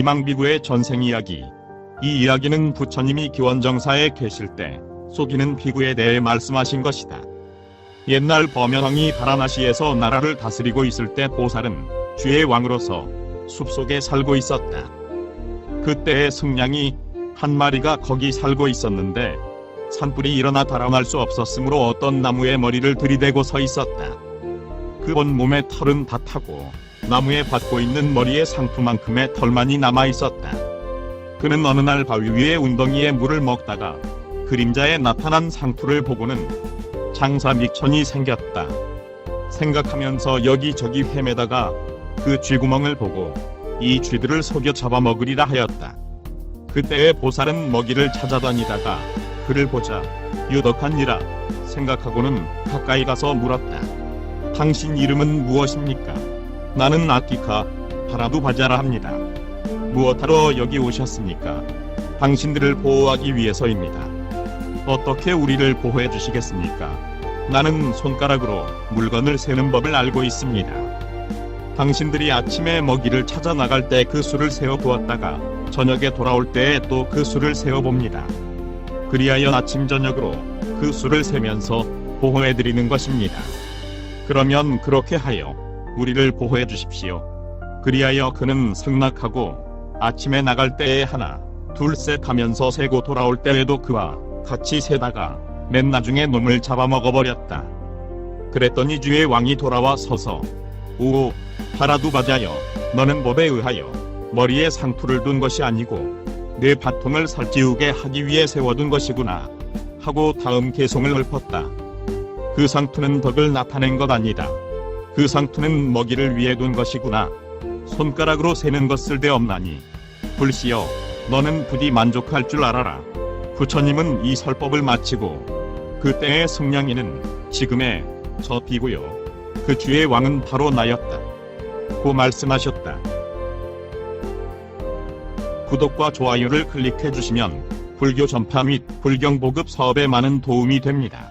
김항비구의 전생 이야기. 이 이야기는 부처님이 기원정사에 계실 때 속이는 비구에 대해 말씀하신 것이다. 옛날 범연왕이 바라나시에서 나라를 다스리고 있을 때 보살은 주의 왕으로서 숲속에 살고 있었다. 그때의 승냥이 한 마리가 거기 살고 있었는데 산불이 일어나 달아날 수 없었으므로 어떤 나무에 머리를 들이대고 서 있었다. 그 온 몸의 털은 다 타고 나무에 받고 있는 머리의 상투만큼의 털만이 남아 있었다. 그는 어느 날 바위 위에 웅덩이에 물을 먹다가 그림자에 나타난 상투를 보고는 장사 mik천이 생겼다. 생각하면서 여기저기 헤매다가 그 쥐구멍을 보고 이 쥐들을 속여 잡아먹으리라 하였다. 그때의 보살은 먹이를 찾아다니다가 그를 보자 유덕한이라 생각하고는 가까이 가서 물었다. 당신 이름은 무엇입니까? 나는 아키카 파라두바자라 합니다. 무엇하러 여기 오셨습니까? 당신들을 보호하기 위해서입니다. 어떻게 우리를 보호해 주시겠습니까? 나는 손가락으로 물건을 세는 법을 알고 있습니다. 당신들이 아침에 먹이를 찾아 나갈 때 그 수를 세어 보았다가 저녁에 돌아올 때에 또그 수를 세어 봅니다. 그리하여 아침 저녁으로 그 수를 세면서 보호해 드리는 것입니다. 그러면 그렇게 하여 우리를 보호해 주십시오. 그리하여 그는 승낙하고 아침에 나갈 때에 하나, 둘셋 하면서 세고 돌아올 때에도 그와 같이 세다가 맨 나중에 놈을 잡아먹어 버렸다. 그랬더니 주의 왕이 돌아와 서서 오 파라두바자여 너는 법에 의하여 머리에 상투를 둔 것이 아니고 내 바통을 살찌우게 하기 위해 세워둔 것이구나 하고 다음 개송을 읊었다. 그 상투는 덕을 나타낸 것 아니다. 그 상투는 먹이를 위해 둔 것이구나. 손가락으로 세는 것 쓸데없나니. 불시여, 너는 부디 만족할 줄 알아라. 부처님은 이 설법을 마치고 그때의 승냥이는 지금의 저 비고요. 그 주의 왕은 바로 나였다. 고 말씀하셨다. 구독과 좋아요를 클릭해 주시면 불교 전파 및 불경 보급 사업에 많은 도움이 됩니다.